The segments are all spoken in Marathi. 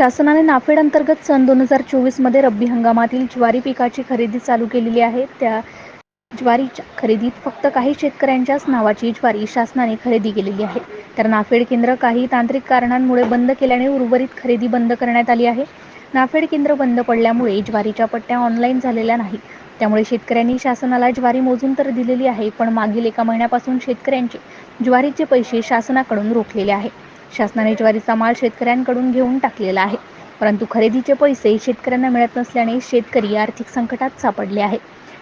शासनाने नाफेड अंतर्गत सन दोन हजार चोवीसमध्ये रब्बी हंगामातील ज्वारी पिकाची खरेदी चालू केलेली आहे. त्या ज्वारीच्या खरेदीत फक्त काही शेतकऱ्यांच्याच नावाची ज्वारी शासनाने खरेदी केलेली आहे. तर नाफेड केंद्र काही तांत्रिक कारणांमुळे बंद केल्याने उर्वरित खरेदी बंद करण्यात आली आहे. नाफेड केंद्र बंद पडल्यामुळे ज्वारीच्या पट्ट्या ऑनलाईन झालेल्या नाही. त्यामुळे शेतकऱ्यांनी शासनाला ज्वारी मोजून तर दिलेली आहे पण मागील एका महिन्यापासून शेतकऱ्यांचे ज्वारीचे पैसे शासनाकडून रोखलेले आहे. शासनाने ज्वारीचा माल शेतकऱ्यांकडून घेऊन टाकलेला आहे. परंतु खरेदीचे पैसे शेतकऱ्यांना मिळत नसल्याने शेतकरी आर्थिक संकटात सापडले आहे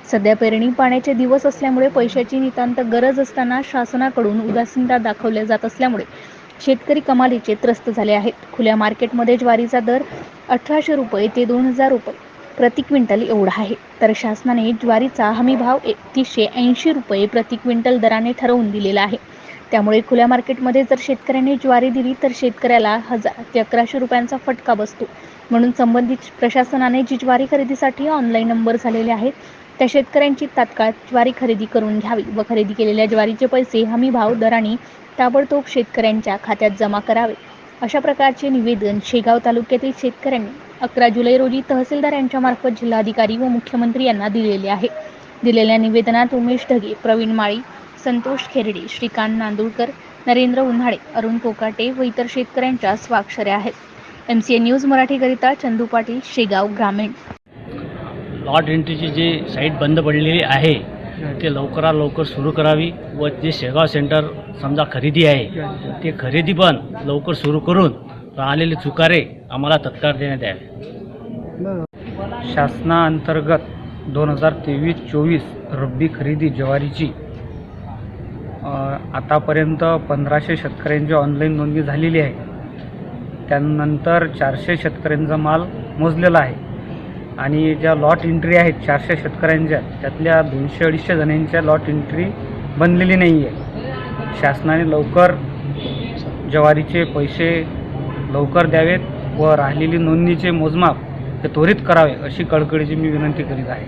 सध्या पेरणी पाण्याचे दिवस असल्यामुळे पैशाची नितांत गरज असताना शासनाकडून उदासीनता दाखवल्या जात असल्यामुळे शेतकरी कमालीचे त्रस्त झाले आहेत. खुल्या मार्केटमध्ये ज्वारीचा दर अठराशे रुपये ते दोन हजार रुपये प्रति क्विंटल एवढा आहे. तर शासनाने ज्वारीचा हमी भाव एकतीसशे ऐंशी रुपये प्रति क्विंटल दराने ठरवून दिलेला आहे. त्यामुळे खुल्या मार्केटमध्ये जर शेतकऱ्यांनी ज्वारी दिली तर शेतकऱ्याला हजार ते अकराशे रुपयांचा फटका बसतो. म्हणून संबंधित प्रशासनाने जी ज्वारी खरेदीसाठी ऑनलाईन नंबर झालेले आहेत त्या शेतकऱ्यांची तात्काळ ज्वारी खरेदी करून घ्यावी व खरेदी केलेल्या ज्वारीचे पैसे हमी भाव दराने ताबडतोब शेतकऱ्यांच्या खात्यात जमा करावे. अशा प्रकारचे निवेदन शेगाव तालुक्यातील शेतकऱ्यांनी अकरा जुलै रोजी तहसीलदार यांच्यामार्फत जिल्हाधिकारी व मुख्यमंत्री यांना दिलेले आहे. दिलेल्या निवेदनात उमेश ढगे प्रवीण माळी संतोष खेरडे श्रीकांत नांदुरकर नरेंद्र उन्हाळे अरुण कोकाटे व इतर शेतकऱ्यांच्या स्वाक्षऱ्या आहेत. एम सी ए न्यूज मराठीकरिता चंदू पाटील शेगाव ग्रामीण. लॉट एंट्रीची जी साईट बंद पडलेली आहे ते लवकरात लवकर सुरू करावी व जे शेगाव सेंटर समजा खरेदी आहे ते खरेदी पण लवकर सुरू करून राहिलेले चुकारे आम्हाला तत्काळ देण्यात यावे. शासनाअंतर्गत दोन हजार तेवीस चोवीस रब्बी खरेदी ज्वारीची आतापर्यंत पंधराशे शेतकऱ्यांची ऑनलाईन नोंदणी झालेली आहे. त्यानंतर चारशे शेतकऱ्यांचा माल मोजलेला आहे. आणि ज्या लॉट एंट्री आहेत चारशे शेतकऱ्यांच्या त्यातल्या दोनशे अडीचशे जणांच्या लॉट एंट्री बनलेली नाही आहे शासनाने लवकर ज्वारीचे पैसे लवकर द्यावेत व राहिलेली नोंदणीचे मोजमाप हे त्वरित करावे अशी कळकळीची मी विनंती करीत आहे.